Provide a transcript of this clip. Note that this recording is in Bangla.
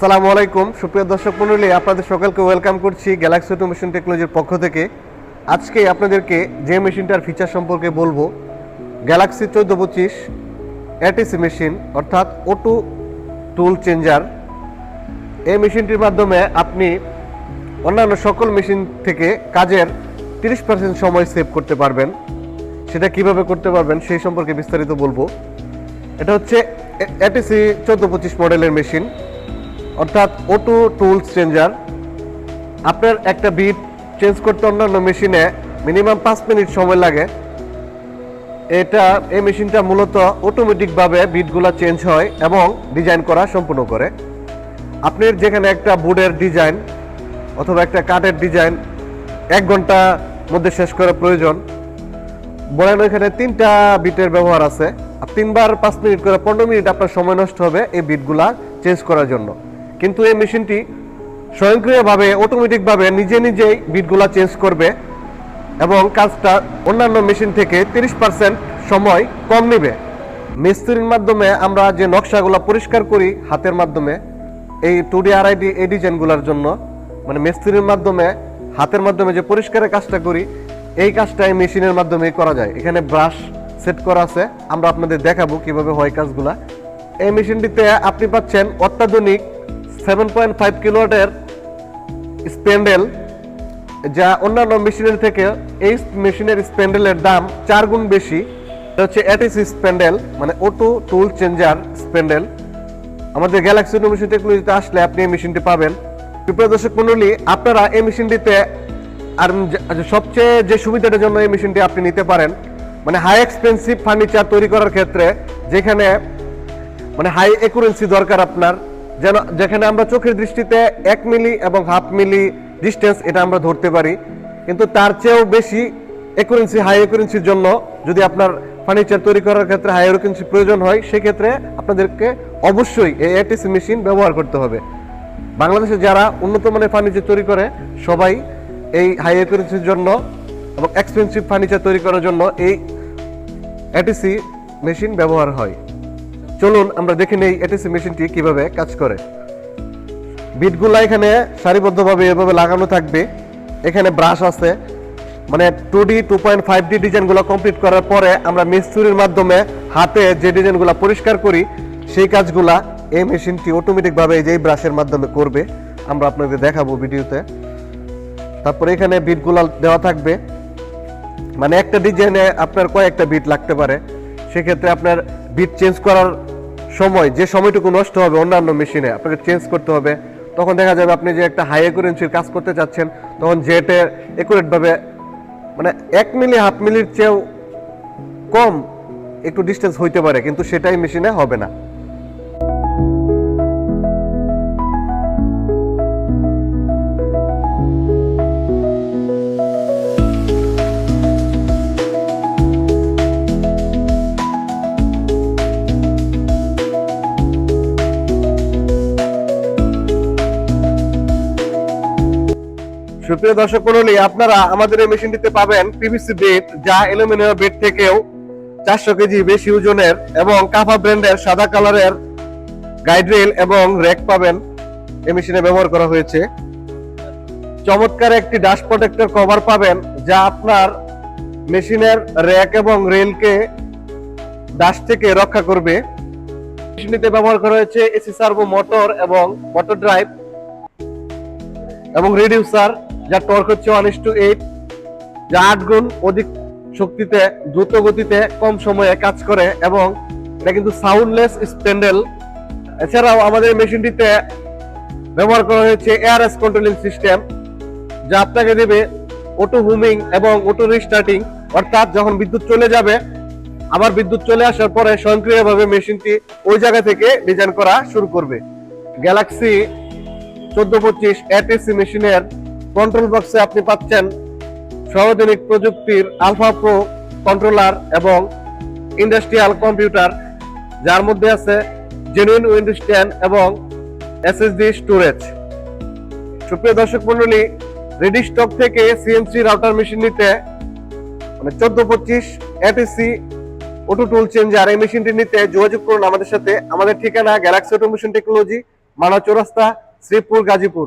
আসসালামু আলাইকুম। সুপ্রিয় দর্শক মণ্ডলী, আপনাদের সকলকে ওয়েলকাম করছি গ্যালাক্সি অটোমেশন টেকনোলজির পক্ষ থেকে। আজকে আপনাদেরকে যে মেশিনটার ফিচার সম্পর্কে বলব গ্যালাক্সি চোদ্দ পঁচিশ এটিসি মেশিন অর্থাৎ ওটু টুল চেঞ্জার এই মেশিনটির মাধ্যমে আপনি অন্যান্য সকল মেশিন থেকে কাজের তিরিশ পার্সেন্ট সময় সেভ করতে পারবেন। সেটা কীভাবে করতে পারবেন সেই সম্পর্কে বিস্তারিত বলব। এটা হচ্ছে এটিসি চোদ্দ পঁচিশ মডেলের মেশিন অর্থাৎ অটো টুলস চেঞ্জার আপনার একটা বিট চেঞ্জ করতে অন্যান্য মেশিনে মিনিমাম পাঁচ মিনিট সময় লাগে। এটা, এই মেশিনটা মূলত অটোমেটিকভাবে বিটগুলো চেঞ্জ হয় এবং ডিজাইন করা সম্পূর্ণ করে। আপনার যেখানে একটা বোর্ডের ডিজাইন অথবা একটা কাঠের ডিজাইন এক ঘণ্টা মধ্যে শেষ করা প্রয়োজন। বলেন এখানে তিনটা বিটের ব্যবহার আছে। তিনবার পাঁচ মিনিট করে পনেরো মিনিট আপনার সময় নষ্ট হবে এই বিটগুলা চেঞ্জ করার জন্য। কিন্তু এই মেশিনটি স্বয়ংক্রিয়ভাবে অটোমেটিকভাবে নিজে নিজেই বিটগুলা চেঞ্জ করবে এবং কাজটা অন্যান্য মেশিন থেকে তিরিশ পার্সেন্ট সময় কম নেবে। মিস্ত্রির মাধ্যমে আমরা যে নকশাগুলো পরিষ্কার করি হাতের মাধ্যমে, এই টু ডি এই ডিজাইনগুলোর জন্য মানে মিস্ত্রির মাধ্যমে, হাতের মাধ্যমে যে পরিষ্কারের কাজটা করি, এই কাজটা এই মেশিনের মাধ্যমে করা যায়। এখানে ব্রাশ সেট করা আছে, আমরা আপনাদের দেখাবো কীভাবে হয় কাজগুলা। এই মেশিনটিতে আপনি পাচ্ছেন অত্যাধুনিক সেভেন পয়েন্ট ফাইভ কিলোয়াটের স্প্যান্ডেল যা অন্যান্য মেশিনের থেকে এই মেশিনের স্প্যান্ডেলের দাম চার গুণ বেশি। এটা হচ্ছে এটিসি স্প্যান্ডেল মানে অটো টুল চেঞ্জার স্প্যান্ডেল আমাদের গ্যালাক্সি অটোমেশন টেকনোলজিতে আসলে আপনি এই মেশিনটি পাবেন। সুপ্রিয় দর্শক মণ্ডলী আপনারা এই মেশিনটিতে আর সবচেয়ে যে সুবিধাটার জন্য এই মেশিনটি আপনি নিতে পারেন মানে হাই এক্সপেন্সিভ ফার্নিচার তৈরি করার ক্ষেত্রে, যেখানে মানে হাই একুরেন্সি দরকার আপনার। যেন যেখানে আমরা চোখের দৃষ্টিতে এক মিলি এবং হাফ মিলি ডিস্টেন্স এটা আমরা ধরতে পারি। কিন্তু তার চেয়েও বেশি একুরেন্সি হাই একুরেন্সির জন্য যদি আপনার ফার্নিচার তৈরি করার ক্ষেত্রে হাই একুরেন্সি প্রয়োজন হয়, সেক্ষেত্রে আপনাদেরকে অবশ্যই এই এটিসি মেশিন ব্যবহার করতে হবে। বাংলাদেশে যারা উন্নত মানের ফার্নিচার তৈরি করে, সবাই এই হাই একুরেন্সির জন্য এবং এক্সপেন্সিভ ফার্নিচার তৈরি করার জন্য এই এটিসি মেশিন ব্যবহার হয়। চলুন আমরা দেখে নেই এটিসি মেশিনটি কীভাবে কাজ করে। বিটগুলা এখানে সারিবদ্ধভাবে এভাবে লাগানো থাকবে। এখানে ব্রাশ আছে। মানে two D two point five D ডিজাইনগুলো কমপ্লিট করার পরে আমরা মিস্ত্রির মাধ্যমে হাতে যে ডিজাইনগুলো পরিষ্কার করি, সেই কাজগুলা এই মেশিনটি অটোমেটিকভাবে এই যে ব্রাশের মাধ্যমে করবে। আমরা আপনাদের দেখাবো ভিডিওতে। তারপরে এখানে বিটগুলা দেওয়া থাকবে। মানে একটা ডিজাইনে আপনার কয়েকটা বিট লাগতে পারে। সেক্ষেত্রে আপনার বিট চেঞ্জ করার সময়, যে সময়টুকু নষ্ট হবে অন্যান্য মেশিনে, আপনাকে চেঞ্জ করতে হবে। তখন দেখা যাবে আপনি যে একটা হাই একুরেন্সির কাজ করতে চাচ্ছেন, তখন জেটে একুরেটভাবে মানে এক মিলি, হাফ মিলির চেয়েও কম একটু ডিস্টেন্স হইতে পারে, কিন্তু সেটাই মেশিনে হবে না। সুপ্রিয় দর্শক মন্ডলী আপনারা আমাদের এই মেশিনটিতে পাবেন পিভিসি বেড যা অ্যালুমিনিয়াম বেড থেকেও চারশো কেজি বেশি ওজনের এবং কাফা ব্র্যান্ডের সাদা কালারের গাইড রেল এবং র্যাক পাবেন। এই মেশিনে ব্যবহার করা হয়েছে। চমৎকার একটি ডাস্ট প্রোটেক্টর কভার পাবেন, যা আপনার মেশিনের র্যাক এবং রেলকে ডাস্ট থেকে রক্ষা করবে। মেশিনটিতে ব্যবহার করা হয়েছে এসি সার্ভো মোটর এবং মোটর ড্রাইভ এবং রিডিউসার যার টর্ক হচ্ছে ওয়ান টু এইট যা আট গুণ অধিক শক্তিতে, দ্রুত গতিতে কম সময়ে কাজ করে এবং এটা কিন্তু সাউন্ডলেস স্প্যান্ডেল এছাড়াও আমাদের মেশিনটিতে ব্যবহার করা হয়েছে এআরএস কন্ট্রোলিং সিস্টেম যা আপনাকে দেবে অটো হুমিং এবং অটো রিস্টার্টিং অর্থাৎ যখন বিদ্যুৎ চলে যাবে, আবার বিদ্যুৎ চলে আসার পরে স্বয়ংক্রিয়ভাবে মেশিনটি ওই জায়গা থেকে ডিজাইন করা শুরু করবে। গ্যালাক্সি চোদ্দ পঁচিশ এটিসি মেশিনের কন্ট্রোল বক্সে আপনি পাচ্ছেন সর্বাধুনিক প্রযুক্তির আলফা প্রো কন্ট্রোলার এবং ইন্ডাস্ট্রিয়াল কম্পিউটার যার মধ্যে আছে জেনুইন উইন্ডো স্ট্যান্ড এবং এসএসডি স্টোরেজ সুপ্রিয় দর্শক মন্ডলী রেডি স্টক থেকে সিএনসি রাউটার মেশিন নিতে মানে চোদ্দ পঁচিশ এটিসি অটো টুল চেঞ্জার এই মেশিনটি নিতে যোগাযোগ করুন আমাদের সাথে। আমাদের ঠিকানা গ্যালাক্সি অটোমেশন টেকনোলজি মানা চৌরাস্তা শ্রীপুর, গাজীপুর।